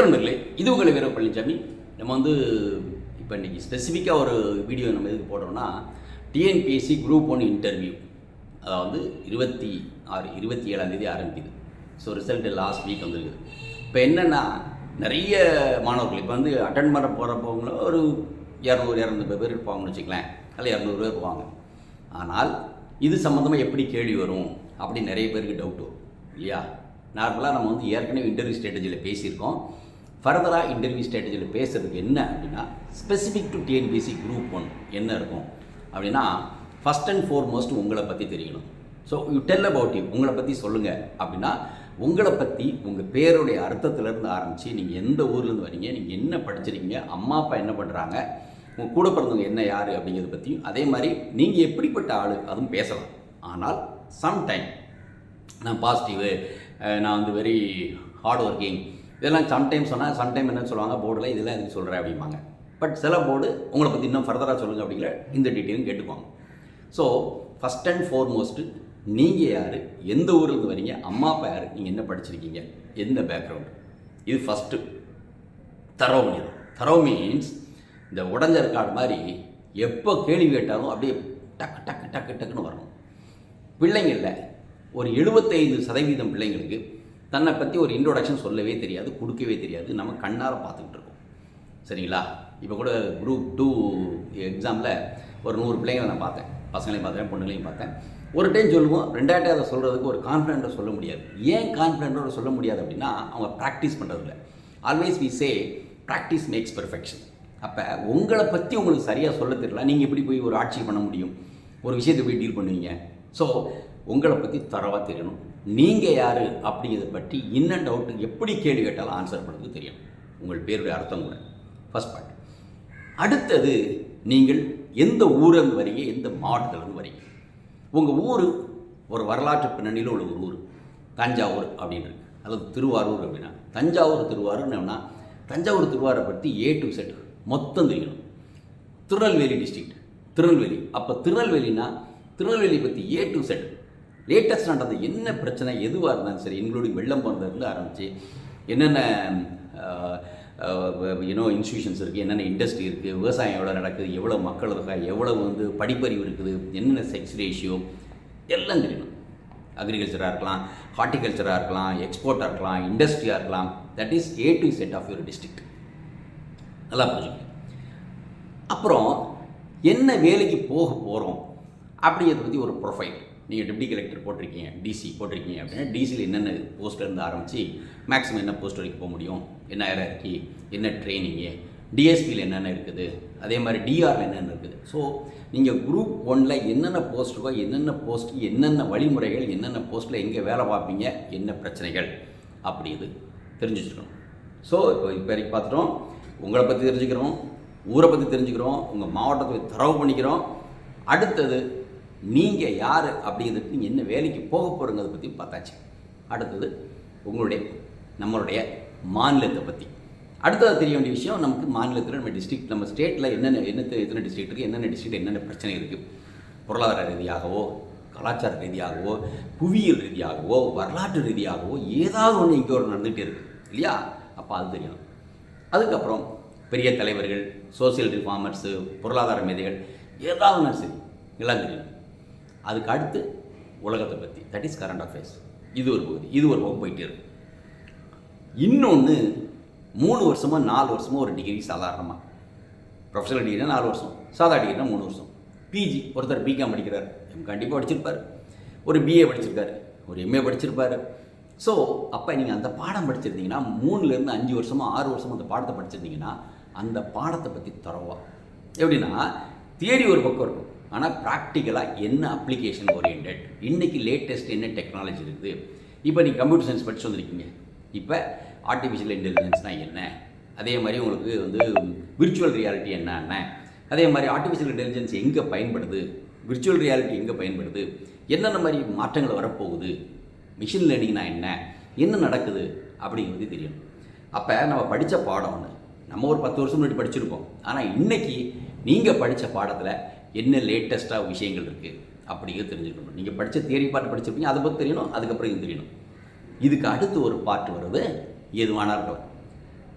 வணக்கம் இது உங்களை வீர பழனிசாமி நம்ம வந்து இப்போ இன்றைக்கி ஸ்பெசிஃபிக்காக ஒரு வீடியோ நம்ம எதுக்கு போடுறோம்னா டிஎன்பிஎஸ்சி குரூப் ஒன் இன்டர்வியூ அதாவது இருபத்தி ஆறு இருபத்தி ஏழாம் தேதி ஆரம்பிக்குது. ஸோ ரிசல்ட்டு லாஸ்ட் வீக் வந்துருக்குது. இப்போ என்னென்னா நிறைய மாணவர்கள் இப்போ வந்து அட்டன் பண்ண போகிறப்பவங்கள ஒரு இரநூறு இரநூறு பேர் இருப்பாங்கன்னு வச்சுக்கலாம் அதில் இரநூறு பேர் போவாங்க ஆனால் இது சம்மந்தமாக எப்படி கேள்வி வரும் அப்படின்னு நிறைய பேருக்கு டவுட் வரும். இல்லையா? நார்மலாக நம்ம வந்து ஏற்கனவே இன்டர்வியூ ஸ்ட்ராட்டஜியில் பேசியிருக்கோம். ஃபர்தராக இன்டர்வியூ ஸ்ட்ராட்டஜியில் பேசுறதுக்கு என்ன அப்படின்னா specific to TNPSC group one என்ன இருக்கும்? அப்படின்னா ஃபஸ்ட் அண்ட் ஃபோர்மோஸ்ட் உங்களை பற்றி தெரியணும். So you tell about you உங்களை பற்றி சொல்லுங்கள் அப்படின்னா உங்களை பற்றி உங்கள் பேருடைய அர்த்தத்திலேருந்து ஆரம்பித்து நீங்கள் எந்த ஊர்லேருந்து வரீங்க நீங்கள் என்ன படிச்சிருக்கீங்க அம்மா அப்பா என்ன பண்ணுறாங்க உங்கள் கூட பிறந்தவங்க என்ன யார் அப்படிங்கிறத பற்றியும் அதே மாதிரி நீங்கள் எப்படிப்பட்ட ஆள் அதுவும் பேசலாம். ஆனால் சம்டைம் நான் பாசிட்டிவு நான் வந்து வெரி ஹார்ட் ஒர்க்கிங் இதெல்லாம் சம்டைம் சொன்னால் சம்டைம் என்ன சொல்லுவாங்க போர்டில் இதெல்லாம் எதுக்கு சொல்கிறேன் அப்படிம்பாங்க. பட் சில போர்டு உங்களை பற்றி இன்னும் ஃபர்தராக சொல்லுங்கள் அப்படிங்கிற இந்த டீட்டெயிலும் கேட்டுக்குவாங்க. ஸோ ஃபஸ்ட் அண்ட் ஃபோர்மோஸ்ட்டு நீங்கள் யார்? எந்த ஊர்லேருந்து வரீங்க அம்மா அப்பா யார்? நீங்கள் என்ன படிச்சிருக்கீங்க? எந்த பேக்ரவுண்ட் இது ஃபஸ்ட்டு தரோ பண்ணிடும் தரோ மீன்ஸ் இந்த உடஞ்ச ரெக்கார்டு மாதிரி எப்போ கேள்வி கேட்டாலும் அப்படியே டக்கு டக்கு டக்கு டக்குன்னு வரணும். பிள்ளைங்களில் ஒரு எழுபத்தைந்து சதவீதம் பிள்ளைங்களுக்கு தன்னை பற்றி ஒரு இன்ட்ரோடக்ஷன் சொல்லவே தெரியாது கொடுக்கவே தெரியாது. நம்ம கண்ணால் பார்த்துக்கிட்டு இருக்கோம். சரிங்களா? இப்போ கூட குரூப் டூ எக்ஸாமில் ஒரு நூறு பிள்ளைங்களை நான் பார்த்தேன். பசங்களையும் பார்த்தேன் பொண்ணுங்களையும் பார்த்தேன். ஒரு டைம் சொல்லுவோம் ரெண்டாயிரத்தி அதை சொல்கிறதுக்கு ஒரு கான்ஃபிடென்ட்டை சொல்ல முடியாது. ஏன் கான்ஃபிடென்ட்டோட சொல்ல முடியாது அப்படின்னா அவங்க ப்ராக்டிஸ் பண்ணுறதில்ல always we say practice makes perfection அப்போ உங்களை பற்றி உங்களுக்கு சரியாக சொல்ல தெரியல. நீங்கள் எப்படி போய் ஒரு ஆட்சி பண்ண முடியும்? ஒரு விஷயத்தை போய் டீல் பண்ணுவீங்க? ஸோ உங்களை பற்றி தரவாக தெரியணும். நீங்கள் யார் அப்படிங்கிறத பற்றி இன்னும் டவுட்டு எப்படி கேள்வி கேட்டாலும் ஆன்சர் பண்ணுறது தெரியும். உங்கள் பேருடைய அர்த்தம் கூட. ஃபர்ஸ்ட் பார்ட் அடுத்தது நீங்கள் எந்த ஊரிலிருந்து வரீங்க எந்த மாவட்டத்திலிருந்து வரீங்க உங்கள் ஊர் ஒரு வரலாற்று பின்னணியில் உள்ள ஒரு ஊர். தஞ்சாவூர் அப்படின்னு இருக்கு. அல்லது திருவாரூர் அப்படின்னா. தஞ்சாவூர் திருவாரூர்னா தஞ்சாவூர் திருவாரூரை பற்றி ஏ டு செட் மொத்தம் தெரியணும் திருநெல்வேலி டிஸ்ட்ரிக்ட் திருநெல்வேலி. அப்போ திருநெல்வேலினா திருநெல்வேலி பற்றி ஏ டு செட் லேட்டஸ்ட் நடந்த என்ன பிரச்சனை எதுவாக இருந்தாலும் சரி இன்க்ளூடிங் வெள்ளம் போனதுலேருந்து ஆரம்பித்து என்னென்ன யூனோ இன்ஸ்டியூஷன்ஸ் இருக்குது என்னென்ன இண்டஸ்ட்ரி இருக்குது விவசாயம் எவ்வளோ நடக்குது எவ்வளோ மக்கள் இருக்கா எவ்வளோ வந்து படிப்பறிவு இருக்குது என்னென்ன செக்ஸ் ரேஷியோ எல்லாம் தெரியணும் அக்ரிகல்ச்சராக இருக்கலாம் ஹார்டிகல்ச்சராக இருக்கலாம் எக்ஸ்போர்ட்டாக இருக்கலாம் இண்டஸ்ட்ரியாக இருக்கலாம். That is a to set of your district நல்லா புரிஞ்சுக்கங்க. அப்புறம் என்ன வேலைக்கு போக போகிறோம் அப்படிங்கிறத பற்றி ஒரு ப்ரொஃபைல் நீங்கள் டெப்டி கலெக்டர் போட்டிருக்கீங்க டிசி போட்டிருக்கீங்க அப்படின்னா டிசியில் என்னென்ன போஸ்ட்லேருந்து ஆரம்பித்து மேக்ஸிமம் என்ன போஸ்ட் வரைக்கும் போக முடியும் என்ன இருக்கு என்ன ட்ரைனிங்கு டிஎஸ்பியில் என்னென்ன இருக்குது அதே மாதிரி டிஆரில் என்னென்ன இருக்குது. ஸோ நீங்கள் குரூப் ஒனில் என்னென்ன போஸ்ட் இருக்கோ என்னென்ன போஸ்ட் என்னென்ன வழிமுறைகள் என்னென்ன போஸ்ட்டில் எங்கே வேலை பார்ப்பீங்க என்ன பிரச்சனைகள் அப்படி இது தெரிஞ்சு வச்சுக்கணும் ஸோ இப்போ இப்போ வரைக்கும் பார்த்துட்டோம். உங்களை பற்றி தெரிஞ்சுக்கிறோம் ஊரை பற்றி தெரிஞ்சுக்கிறோம் உங்கள் மாவட்டத்தை தரவு பண்ணிக்கிறோம். அடுத்தது நீங்கள் யார் அப்படிங்கிறதுக்கு நீங்கள் என்ன வேலைக்கு போக போகிறங்கிறத பற்றி பார்த்தாச்சு. அடுத்தது உங்களுடைய நம்மளுடைய மாநிலத்தை பற்றி அடுத்தது தெரிய வேண்டிய விஷயம் நமக்கு மாநிலத்தில் நம்ம டிஸ்ட்ரிக்ட் நம்ம ஸ்டேட்டில் என்னென்ன என்ன எத்தனை டிஸ்ட்ரிக்ட் இருக்குது என்னென்ன டிஸ்ட்ரிக்ட் என்னென்ன பிரச்சனை இருக்குது பொருளாதார ரீதியாகவோ கலாச்சார ரீதியாகவோ புவியியல் ரீதியாகவோ வரலாற்று ரீதியாகவோ ஏதாவது ஒன்று இங்கே ஒரு நடந்துகிட்டே இருக்குது இல்லையா? அப்போ அது தெரியணும். அதுக்கப்புறம் பெரிய தலைவர்கள் சோசியல் ரிஃபார்மர்ஸு பொருளாதார மேதைகள் ஏதாவது ஒன்று சரி எல்லாம் தெரியணும் அதுக்கு அடுத்து உலகத்தை பற்றி தட் இஸ் கரண்ட் அஃபேர்ஸ் இது ஒரு பகுதி. இது ஒரு பக்கம் போயிட்டே இருக்கு. இன்னொன்று மூணு வருஷமோ நாலு வருஷமோ ஒரு டிகிரி சாதாரணமாக ப்ரொஃபஷனல் டிகிரினா நாலு வருஷம். சாதா டிகிரினா மூணு வருஷம். பிஜி ஒருத்தர் பிகாம் படிக்கிறார். எம் கண்டிப்பாக படிச்சிருப்பார். ஒரு பிஏ படிச்சிருக்காரு. ஒரு எம்ஏ படிச்சிருப்பார். ஸோ அப்போ நீங்கள் அந்த பாடம் படிச்சிருந்தீங்கன்னா மூணுலேருந்து அஞ்சு வருஷமோ ஆறு வருஷமோ அந்த பாடத்தை படிச்சிருந்தீங்கன்னா அந்த பாடத்தை பற்றி தரவா. எப்படின்னா தியரி ஒரு பக்கம் இருக்கும். ஆனால் ப்ராக்டிக்கலாக என்ன அப்ளிகேஷன் ஓரியன்ட் இன்றைக்கி லேட்டஸ்ட் என்ன டெக்னாலஜி இருக்குது? இப்போ நீங்கள் கம்ப்யூட்டர் சயின்ஸ் படிச்சு வந்திருக்கீங்க. இப்போ ஆர்டிஃபிஷியல் இன்டெலிஜென்ஸ்னால் என்ன? அதே மாதிரி உங்களுக்கு வந்து விர்ச்சுவல் ரியாலிட்டி என்னென்ன அதே மாதிரி ஆர்டிஃபிஷியல் இன்டெலிஜென்ஸ் எங்கே பயன்படுது? விர்ச்சுவல் ரியாலிட்டி எங்கே பயன்படுது? என்னென்ன மாதிரி மாற்றங்கள் வரப்போகுது? மிஷின் லேர்னிங்னா என்ன? என்ன நடக்குது? அப்படிங்கிறது தெரியும். அப்போ நம்ம படித்த பாடம் ஒன்று நம்ம ஒரு பத்து வருஷம் முன்னாடி படிச்சிருப்போம். ஆனால் இன்னைக்கு நீங்கள் படித்த பாடத்தில் என்ன லேட்டஸ்ட்டாக விஷயங்கள் இருக்குது அப்படிங்கிறது தெரிஞ்சுக்கணும். நீங்கள் படித்த தியரி பாட்டு படிச்சிருப்பீங்க அதை பற்றி தெரியணும் அதுக்கப்புறம் இது தெரியணும். இதுக்கு அடுத்து ஒரு பாட்டு வருது எதுவானா இருக்கும்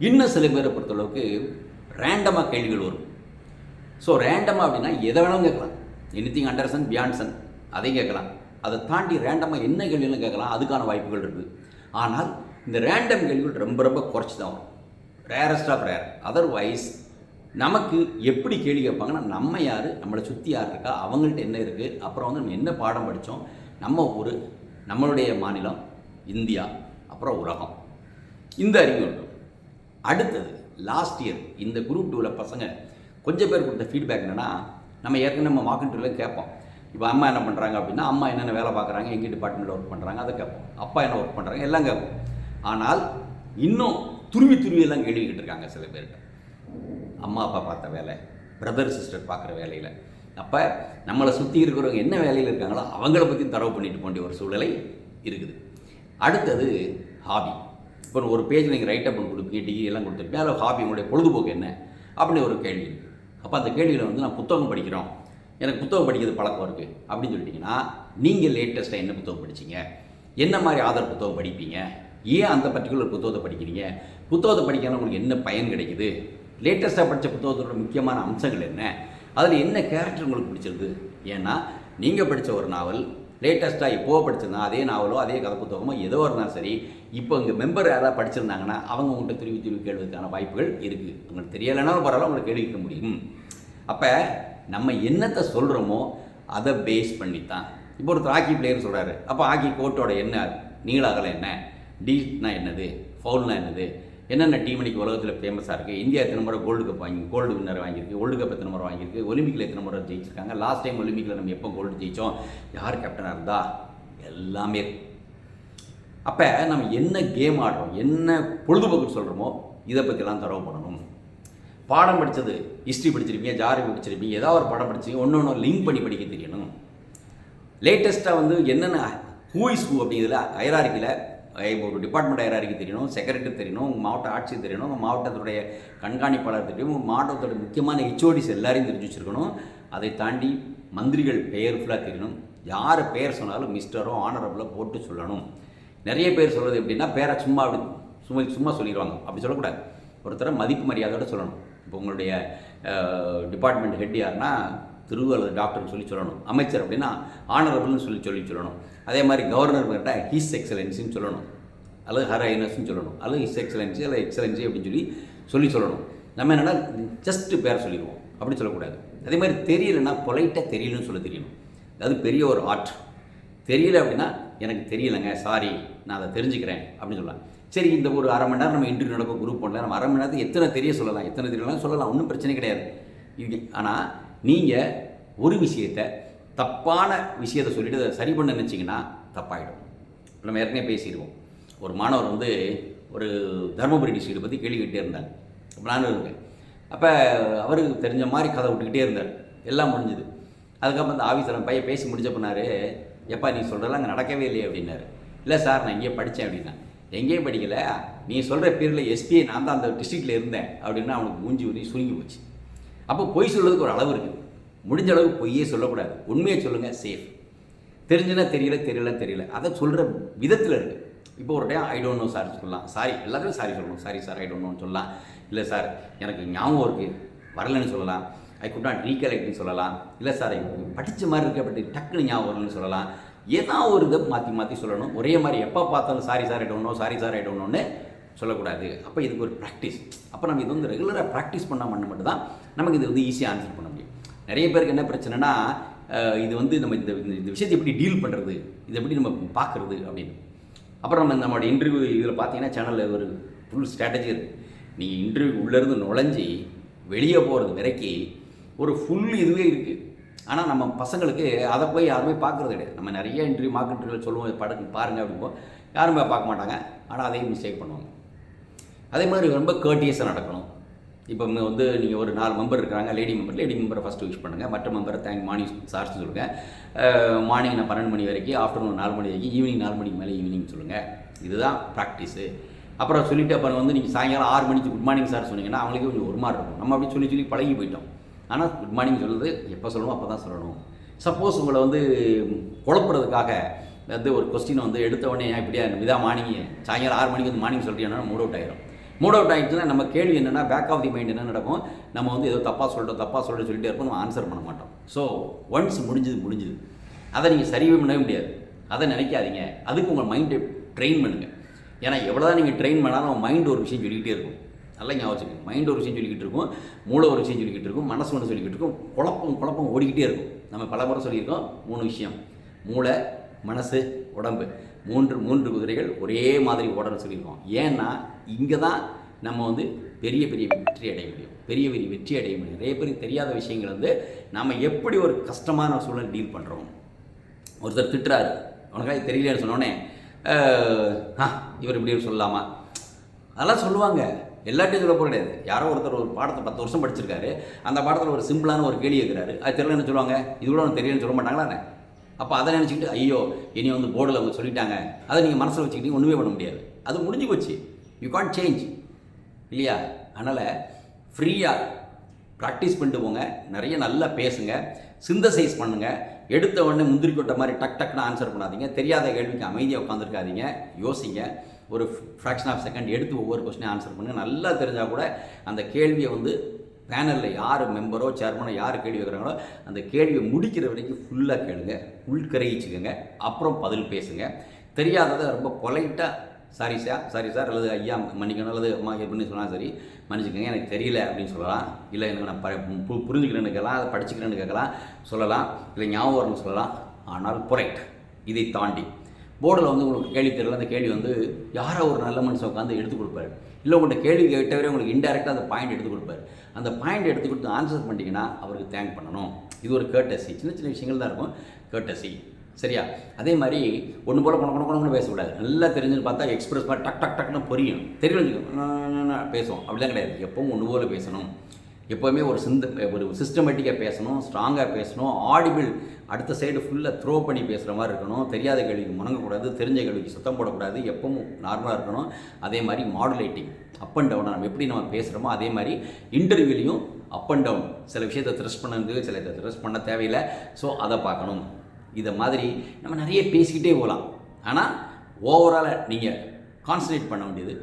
இன்னும் சில பேரை பொறுத்தளவுக்கு ரேண்டமாக கேள்விகள் வரும். ஸோ ரேண்டமாக அப்படின்னா எதை வேணாலும் கேட்கலாம். எனிதிங் அண்டர்சன் பியான்சன் அதை கேட்கலாம். அதை தாண்டி ரேண்டமாக என்ன கேள்விகளும் கேட்கலாம் அதுக்கான வாய்ப்புகள் இருக்குது ஆனால் இந்த ரேண்டம் கேள்விகள் ரொம்ப ரொம்ப குறைச்சி தான் வரும். ரேரஸ்ட் ஆஃப் ரேர் அதர்வைஸ் நமக்கு எப்படி கேள்வி கேட்பாங்கன்னா நம்ம யார்? நம்மளை சுற்றி யார் இருக்கா? அவங்கள்ட்ட என்ன இருக்குது அப்புறம் வந்து நம்ம என்ன பாடம் படித்தோம் நம்ம ஊர் நம்மளுடைய மாநிலம் இந்தியா அப்புறம் உலகம். இந்த அறிவு உண்டு. அடுத்தது லாஸ்ட் இயர் இந்த குரூப் டூவில் பசங்க கொஞ்சம் பேர் கொடுத்த ஃபீட்பேக் என்னென்னா நம்ம ஏற்கனவே நம்ம வாக் இன்டர்வியூவில் கேட்போம். இப்போ அம்மா என்ன பண்ணுறாங்க அப்படின்னா அம்மா என்னென்ன வேலை பார்க்குறாங்க எங்கள் டிபார்ட்மெண்ட்டில் ஒர்க் பண்ணுறாங்க அதை கேட்போம். அப்பா என்ன ஒர்க் பண்ணுறாங்க எல்லாம் கேட்போம். ஆனால் இன்னும் துருவி துருவி எல்லாம் கேட்டிருக்காங்க இருக்காங்க சில பேர்கிட்ட. அம்மா அப்பா பார்த்த வேலை பிரதர் சிஸ்டர் பார்க்குற வேலையில். அப்போ நம்மளை சுற்றி இருக்கிறவங்க என்ன வேலையில் இருக்காங்களோ அவங்கள பற்றி தரவு பண்ணிட்டு போண்டிய ஒரு சூழலை இருக்குது. அடுத்தது ஹாபி இப்போ ஒரு பேஜ் நீங்கள் ரைட் அப் கொடுப்பீங்க டிகிரி எல்லாம் கொடுத்துருப்பீங்க அதில் ஹாபி உங்களுடைய பொழுதுபோக்கு என்ன அப்படின்னு ஒரு கேள்வி. அப்போ அந்த கேள்வியில் வந்து நான் புத்தகம் படிக்கிறோம். எனக்கு புத்தகம் படிக்கிறது பழக்கம் இருக்குது அப்படின்னு சொல்லிட்டீங்கன்னா நீங்கள் லேட்டஸ்ட்டாக என்ன புத்தகம் படிச்சிங்க? என்ன மாதிரி ஆதார் புத்தகம் படிப்பீங்க? ஏன் அந்த பர்டிகுலர் புத்தகத்தை படிக்கிறீங்க? புத்தகத்தை படிக்கிறதுனால உங்களுக்கு என்ன பயன் கிடைக்குது? லேட்டஸ்ட்டாக படித்த புத்தகத்தோட முக்கியமான அம்சங்கள் என்ன? அதில் என்ன கேரக்டர் உங்களுக்கு பிடிச்சிருக்கு? ஏன்னா நீங்கள் படித்த ஒரு நாவல் லேட்டஸ்ட்டாக எப்போ படிச்சிருந்தா அதே நாவலோ அதே கதை புத்தகமோ ஏதோ இருந்தாலும் சரி இப்போ இங்கே மெம்பர் யாராவது படிச்சிருந்தாங்கன்னா அவங்க உங்கள்கிட்ட திருவி திருவி கேள்வதற்கான வாய்ப்புகள் இருக்குது உங்களுக்கு தெரியலைனாலும் பரவாயில்ல உங்களுக்கு கேள்விக்க முடியும். அப்போ நம்ம என்னத்தை சொல்கிறோமோ அதை பேஸ் பண்ணி தான் இப்போ ஒருத்தர் ஹாக்கி பிளேயர் சொல்கிறாரு அப்போ ஹாக்கி கோட்டோட என்ன? நீள என்ன? டீட்னா என்னது? ஃபவுல்னா என்னது? என்னென்ன டீம் இன்னைக்கு உலகத்தில் ஃபேமஸாக இருக்குது இந்தியா எத்தனை முறை கோல்டு கப் வாங்கி கோல்டு வின்னர் வாங்கியிருக்கு? வேர்ல்டு கப் எத்தனை முறை வாங்கியிருக்கு? ஒலிம்பிக்கில் எத்தனை முறை ஜெயிச்சிருக்காங்க? லாஸ்ட் டைம் ஒலிம்பிக்கில் நம்ம எப்போ கோல்டு ஜெயித்தோம் யார் கேப்டனாக இருந்தா? எல்லாமே. அப்போ நம்ம என்ன கேம் ஆடுறோம்? என்ன பொழுதுபோக்கு சொல்கிறோமோ இதை பற்றிலாம் தரவு பண்ணணும். பாடம் படித்தது ஹிஸ்ட்ரி படிச்சிருப்பீங்க ஜாரி படிச்சிருப்பீங்க ஏதாவது ஒரு படம் படிச்சிங்க ஒன்று ஒன்று லிங்க் பண்ணி படிக்க தெரியணும். லேட்டஸ்ட்டாக வந்து என்னென்ன ஹூ இஸ் ஹூ அப்படிங்கிறதுல ஐராரிக்கில் ஒரு டிபார்ட்மெண்ட் ஐராரிக்கு தெரியணும் செக்ரட்டரி தெரியணும் உங்கள் மாவட்ட ஆட்சியர் தெரியணும் உங்கள் மாவட்டத்துடைய கண்காணிப்பாளர் தெரியும் உங்கள் மாவட்டத்தோட முக்கியமான ஹெச்ஓடிஸ் எல்லாரையும் தெரிஞ்சு வச்சுருக்கணும். அதை தாண்டி மந்திரிகள் பெயர் ஃபுல்லாக தெரியணும். யார் பெயர் சொன்னாலும் மிஸ்டரோ ஆனரபிளோ போட்டு சொல்லணும். நிறைய பேர் சொல்கிறது எப்படின்னா பேரை சும்மா அப்படி சும்மா சும்மா சொல்லிடுவாங்க. அப்படி சொல்லக்கூடாது. ஒருத்தரை மதிப்பு மரியாதையோட சொல்லணும். இப்போ உங்களுடைய டிபார்ட்மெண்ட் ஹெட் யாருன்னா திருவள்ளுவர் டாக்டர்னு சொல்லி சொல்லணும். அமைச்சர் அப்படின்னா ஆனரபிள்னு சொல்லி சொல்லி சொல்லணும். அதே மாதிரி கவர்னர் கேட்டால் ஹிஸ் எக்ஸலன்சின்னு சொல்லணும். அல்லது ஹர் ஐனஸ்ன்னு சொல்லணும். அல்லது ஹிஸ் எக்ஸலன்சி அல்லது எக்ஸலன்சி அப்படின்னு சொல்லி சொல்லி சொல்லணும். நம்ம என்னென்னா ஜஸ்ட்டு பேர் சொல்லிடுவோம். அப்படின்னு சொல்லக்கூடாது. அதே மாதிரி தெரியலைன்னா பொலைட்டாக தெரியலன்னு சொல்ல தெரியணும். அது பெரிய ஒரு ஆர்ட் தெரியல அப்படின்னா எனக்கு தெரியலைங்க சாரி நான் அதை தெரிஞ்சுக்கிறேன் அப்படின்னு சொல்லலாம். சரி இந்த ஒரு அரை மணி நேரம் நம்ம இன்டர்வியூ நடக்கும் குரூப் பண்ணல நம்ம அரை மணி நேரத்துக்கு எத்தனை தெரிய சொல்லலாம் எத்தனை தெரியலாம் சொல்லலாம். ஒன்றும் பிரச்சனை கிடையாது. இது ஆனால் நீங்கள் ஒரு விஷயத்தை தப்பான விஷயத்தை சொல்லிட்டு அதை சரி பண்ண நினச்சிங்கன்னா தப்பாயிடும். நம்ம ஏற்கனவே பேசிடுவோம் ஒரு மாணவர் வந்து ஒரு தருமபுரி டிஸ்ட்ரிக்ட் பற்றி கேள்வி கேட்டே இருந்தாங்க அப்போ நானும் இருக்கேன் அப்போ அவருக்கு தெரிஞ்ச மாதிரி கதை விட்டுக்கிட்டே இருந்தார். எல்லாம் முடிஞ்சுது. அதுக்கப்புறம் அந்த ஆஃபீஸில் பையன் பேசி முடிஞ்ச பண்ணாரு எப்பா நீ சொல்கிறதெல்லாம் அங்கே நடக்கவே இல்லையே அப்படின்னாரு. இல்லை சார் நான் இங்கேயே படித்தேன் அப்படின்னா எங்கேயும் படிக்கலை? நீ சொல்கிற பேரில் எஸ்பிஐ நான் தான் அந்த டிஸ்ட்ரிக்டில் இருந்தேன் அப்படின்னா அவனுக்கு மூஞ்சி ஊறி சுருங்கி போச்சு. அப்போ பொய் சொல்கிறதுக்கு ஒரு அளவு இருக்குது முடிஞ்ச அளவு பொய்யே சொல்லக்கூடாது. உண்மையை சொல்லுங்கள் சேஃப் தெரிஞ்சுனா தெரியல தெரியல தெரியல. அதை சொல்கிற விதத்தில் இருக்குது இப்போ ஒரு time I don't know sir சொல்லலாம். சாரி எல்லாத்துக்கும் சாரி சொல்லணும். சாரி சார் ஐ டோன்ட் நோன்னு சொல்லலாம். இல்லை சார் எனக்கு ஞாபகம் இருக்குது வரலன்னு சொல்லலாம். ஐ குட் நாட் ரீகலெக்ட்னு சொல்லலாம். இல்லை சார் படித்த மாதிரி இருக்க பட் டக்குன்னு ஞாபகம் வரலன்னு சொல்லலாம். ஏதாவது ஒரு இதை மாற்றி மாற்றி சொல்லணும். ஒரே மாதிரி எப்போ பார்த்தாலும் sorry sir I know sorry sir I நோன்னு சொல்லக்கூடாது. அப்போ இதுக்கு ஒரு ப்ராக்டிஸ் அப்போ நம்ம இது வந்து ரெகுலராக ப்ராக்டிஸ் பண்ணால் மட்டும் மட்டும் தான் நமக்கு இது வந்து ஈஸியாக ஆன்சர் பண்ண நிறைய பேருக்கு என்ன பிரச்சனைனா இது வந்து நம்ம இந்த இந்த- இந்த விஷயத்தை எப்படி டீல் பண்ணுறது இதை எப்படி நம்ம பார்க்குறது அப்படின்னு. அப்புறம் நம்ம நம்மளோட இன்டர்வியூ இதில் பார்த்தீங்கன்னா சேனலில் ஒரு ஃபுல் ஸ்ட்ராட்டஜி இருக்குது நீங்கள் இன்டர்வியூ உள்ளேருந்து நுழைஞ்சி வெளியே போகிறது வரைக்கும் ஒரு ஃபுல் இதுவே இருக்குது ஆனால் நம்ம பசங்களுக்கு அதை போய் யாருமே பார்க்குறது கிடையாது. நம்ம நிறைய இன்டர்வியூ மார்க் இன்டர்வியூ சொல்லுவோம் படம் பாருங்க அப்படிம்போம். யாருமே பார்க்க மாட்டாங்க. ஆனால் அதையும் மிஸ்டேக் பண்ணுவாங்க. அதே மாதிரி ரொம்ப கேர்டியஸாக நடக்கணும். இப்போ வந்து நீங்கள் ஒரு நாலு மெம்பர் இருக்கிறாங்க லேடி மெம்பர் லேடி மெம்பரை ஃபஸ்ட்டு விஷ் பண்ணுங்கள் மற்ற மெம்பரை தேங்க் மார்னிங் சார்ஸ் சொல்லுங்கள் மார்னிங் நான் பன்னெண்டு மணி வரைக்கும் ஆஃப்டர்நூன் நாலு மணி வரைக்கும் ஈவினிங் நாலு மணிக்கு மேலே ஈவினிங் சொல்லுங்கள் இதுதான் ப்ராக்டிஸு அப்புறம் சொல்லிட்டு அப்புறம் வந்து நீங்கள் சாயங்காலம் ஆறு மணிக்கு குட் மார்னிங் சார் சொன்னீங்கன்னா அவங்களுக்கு கொஞ்சம் ஒரு மாதிரி இருக்கும். நம்ம அப்படி சொல்லி சொல்லி பழகி போயிட்டோம். ஆனால் குட் மார்னிங் சொல்கிறது எப்போ சொல்லணும் அப்போ தான் சொல்லணும். சப்போஸ் உங்களை வந்து குழப்புறதுக்காக வந்து ஒரு கொஸ்டினை வந்து எடுத்த உடனே இப்படியா விதா மார்னிங் சாயங்காலம் ஆறு மணிக்கு வந்து மார்னிங் சொல்லிட்டீங்கன்னா மூட் அவுட் ஆயிரும். மூட் அவுட் ஆகிடுச்சுன்னா நம்ம கேள்வி என்னென்னா பேக் ஆஃப் தி மைண்ட் என்ன நடக்கும்? நம்ம வந்து ஏதோ தப்பாக சொல்லிட்டோம் தப்பாக சொல்லிட்டு சொல்லிட்டே இருப்போம் நம்ம ஆன்சர் பண்ண மாட்டோம். ஸோ ஒன்ஸ் முடிஞ்சது முடிஞ்சது. அதை நீங்கள் சரிவே பண்ணவே முடியாது. அதை நினைக்காதீங்க. அதுக்கு உங்கள் மைண்டை ட்ரெயின் பண்ணுங்கள் ஏன்னா எவ்வளோ தான் நீங்கள் ட்ரெயின் பண்ணாலும் மைண்ட் ஒரு விஷயம் சொல்லிக்கிட்டே இருக்கும். நல்லா ஞாபகம் மைண்ட் ஒரு விஷயம் சொல்லிக்கிட்டு இருக்கும். மூளை ஒரு விஷயம் சொல்லிக்கிட்டு இருக்கும். மனசு ஒன்று சொல்லிக்கிட்டு இருக்கும். குழப்பம் குழப்பம் ஓடிக்கிட்டே இருக்கும். நம்ம பல முறை சொல்லியிருக்கோம். மூணு விஷயம். மூளை மனசு உடம்பு. மூன்று மூன்று குதிரைகள் ஒரே மாதிரி ஓடணும்னு சொல்லியிருக்கோம். ஏன்னா இங்கே தான் நம்ம வந்து பெரிய பெரிய வெற்றி அடைய முடியும். பெரிய பெரிய வெற்றி அடைய முடியும். நிறைய பேருக்கு தெரியாத விஷயங்கள் வந்து நம்ம எப்படி ஒரு கஷ்டமான சூழல் டீல் பண்ணுறோம் ஒருத்தர் திட்டுறாரு. உனக்காக இது தெரியலன்னு சொன்னோடனே ஆ இவர் இப்படி சொல்லலாமா? அதெல்லாம் சொல்லுவாங்க. எல்லாத்தையும் சொல்ல போக கிடையாது. யாரோ ஒருத்தர் ஒரு பாடத்தை பத்து வருஷம் படிச்சிருக்காரு. அந்த பாடத்தில் ஒரு சிம்பிளான ஒரு கேள்வி இருக்கிறாரு அது தெரியலன்னு சொல்லுவாங்க? இது கூட ஒன்று தெரியலன்னு சொல்ல மாட்டாங்களா அப்போ அதை நினச்சிக்கிட்டு ஐயோ இனி வந்து போர்டில் அவங்க சொல்லிட்டாங்க. அதை நீங்கள் மனசில் வச்சுக்கிட்டு ஒன்றுமே பண்ண முடியாது. அது முடிஞ்சு போச்சு. யூ கான்ட் சேஞ்ச் இல்லையா? அதனால் ஃப்ரீயாக ப்ராக்டிஸ் பண்ணிட்டு போங்க. நிறைய நல்லா பேசுங்க. சிந்தசைஸ் பண்ணுங்கள் எடுத்த உடனே முந்திரி கொட்டை மாதிரி டக் டக்குன்னு ஆன்சர் பண்ணாதீங்க. தெரியாத கேள்விக்கு அமைதியாக உட்காந்துருக்காதீங்க யோசிங்க. ஒரு ஃப்ராக்ஷன் ஆஃப் செகண்ட் எடுத்து ஒவ்வொரு கொஸ்டினையும் ஆன்சர் பண்ணுங்கள் நல்லா தெரிஞ்சால் கூட அந்த கேள்வியை வந்து பேனலில் யார் மெம்பரோ சேர்மனோ யார் கேள்வி வைக்கிறாங்களோ அந்த கேள்வியை முடிக்கிற வரைக்கும் ஃபுல்லாக கேளுங்க. உள்கரையிச்சுக்கோங்க அப்புறம் பதில் பேசுங்க. தெரியாததை ரொம்ப பொலைட்டாக சாரி சார் சாரி சார் அல்லது ஐயா மன்னிக்கணும். அல்லது அம்மா எப்படின்னு சொன்னால் சரி மன்னிச்சுக்கோங்க. எனக்கு தெரியல அப்படின்னு சொல்லலாம். இல்லை எனக்கு நான் ப பு புரிஞ்சுக்கிறேன்னு கேட்கலாம். அதை படிச்சுக்கிறேன்னு கேட்கலாம். சொல்லலாம். இல்லை ஞாபகம் வரும்னு சொல்லலாம். ஆனால் புரைட் இதை தாண்டி. போர்டில் வந்து உங்களுக்கு கேள்வி தெரியல. அந்த கேள்வி வந்து யாரோ ஒரு நல்ல மனுஷன் உட்காந்து எடுத்து கொடுப்பாரு. இல்லை உங்கள்கிட்ட கேள்வி கேட்டவரே உங்களுக்கு இன்டெரக்டாக அந்த பாயிண்ட் எடுத்து கொடுப்பாரு. அந்த பாயிண்ட் எடுத்து கொடுத்து ஆன்சர் பண்ணிட்டீங்கன்னா அவருக்கு தேங்க் பண்ணணும். இது ஒரு கேட்டசி சின்ன சின்ன விஷயங்கள் தான் இருக்கும். கேட்டசி சரியா? அதே மாதிரி ஒன்று போல் கொண கொண கொணன்னு பேசக்கூடாது. நல்லா தெரிஞ்சுன்னு பார்த்தா எக்ஸ்பிரஸ் மாதிரி டக் டக் டக்னு புரியும். தெரியும் பேசுவோம் அப்படிலாம் கிடையாது. எப்பவும் ஒன்று போல் பேசணும். எப்போவுமே ஒரு சிந்த ஒரு சிஸ்டமேட்டிக்காக பேசணும் ஸ்ட்ராங்காக பேசணும் ஆடிபிள் அடுத்த சைடு ஃபுல்லாக த்ரோ பண்ணி பேசுகிற மாதிரி இருக்கணும். தெரியாத கேள்விக்கு முணங்கக்கூடாது தெரிஞ்ச கேள்விக்கு சுத்தம் போடக்கூடாது. எப்பவும் நார்மலாக இருக்கணும். அதே மாதிரி மாடுலேட்டிங் அப் அண்ட் டவுனாக நம்ம எப்படி நம்ம பேசுகிறோமோ அதே மாதிரி இன்டர்வியூலையும் அப் அண்ட் டவுன் சில விஷயத்தை த்ரெஸ் பண்ணது சில இதை த்ரெஸ் பண்ண தேவையில்லை. ஸோ அதை பார்க்கணும். இதை மாதிரி நம்ம நிறைய பேசிக்கிட்டே போகலாம் ஆனால் ஓவராலாக நீங்கள் கான்சன்ட்ரேட் பண்ண வேண்டியது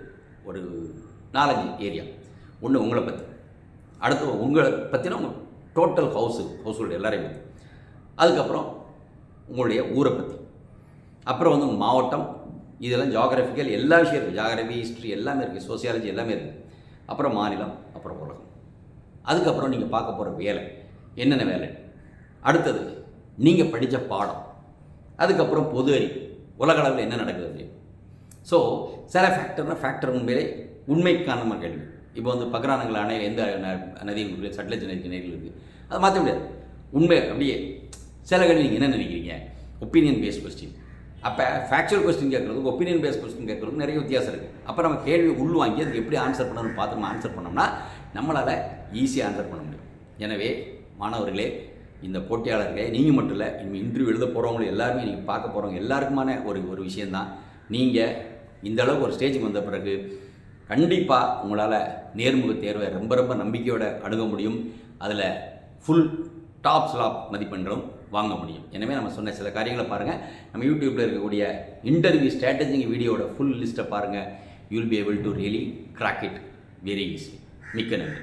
ஒரு நாலஞ்சு ஏரியா ஒன்று உங்களை பற்றி அடுத்து உங்களை பற்றின உங்கள் டோட்டல் ஹவுஸு ஹவுஸ் ஹோல்டு எல்லாரையும் பற்றி அதுக்கப்புறம் உங்களுடைய ஊரை பற்றி அப்புறம் வந்து உங்கள் மாவட்டம் இதெல்லாம் ஜாகிரபிக்கல் எல்லா விஷயம் இருக்குது ஜாகிரபி ஹிஸ்ட்ரி எல்லாமே இருக்குது சோசியாலஜி எல்லாமே இருக்குது அப்புறம் மாநிலம் அப்புறம் உலகம். அதுக்கப்புறம் நீங்கள் பார்க்க போகிற வேலை என்னென்ன வேலை? அடுத்தது நீங்கள் படித்த பாடம். அதுக்கப்புறம் பொது அறிவு. உலகளவில் என்ன நடக்குது? ஸோ சில ஃபேக்டர்னா ஃபேக்டர் உண்மையிலே உண்மைக்கான கேள்வி. இப்போ வந்து பக்ரானங்கள் அணையில் எந்த ந- இருக்குது சட்லஜ் நதி நதிகள் இருக்குது அதை மாற்ற முடியாது. உண்மை அப்படியே சில கேள்வி நீங்கள் என்ன நினைக்கிறீங்க? ஒப்பீனியன் பேஸ்ட் கொஸ்டின் அப்போ ஃபேக்சுவல் கொஸ்டின் கேட்குறதுக்கு ஒப்பீனியன் பேஸ்ட் கொஸ்டின் கேட்குறதுக்கு நிறைய வித்தியாசம் இருக்குது அப்போ நம்ம கேள்வி உள்வாங்கி அதுக்கு எப்படி ஆன்சர் பண்ணணும்னு பார்த்து நம்ம ஆன்சர் பண்ணோம்னா நம்மளால் ஈஸியாக ஆன்சர் பண்ண முடியும். எனவே மாணவர்களே இந்த போட்டியாளர்களே நீங்கள் மட்டும் இல்லை இனிமேல் இன்டர்வியூ எழுத போகிறவங்களும் எல்லாருமே நீங்கள் பார்க்க போகிறவங்க எல்லாருக்குமான ஒரு ஒரு விஷயந்தான் நீங்கள் இந்த அளவுக்கு ஒரு ஸ்டேஜுக்கு வந்த பிறகு கண்டிப்பாக உங்களால் நேர்முக தேர்வை ரொம்ப ரொம்ப நம்பிக்கையோடு அணுக முடியும். அதில் ஃபுல் டாப் ஸ்லாப் மதிப்பெண்களும் வாங்க முடியும். எனவே நம்ம சொன்ன சில காரியங்களை பாருங்கள் நம்ம யூடியூப்பில் இருக்கக்கூடிய இன்டர்வியூ ஸ்ட்ராட்டஜிங் வீடியோட ஃபுல் லிஸ்ட்டை பாருங்கள் you'll be able to really crack it very easy மிக்க நன்றி.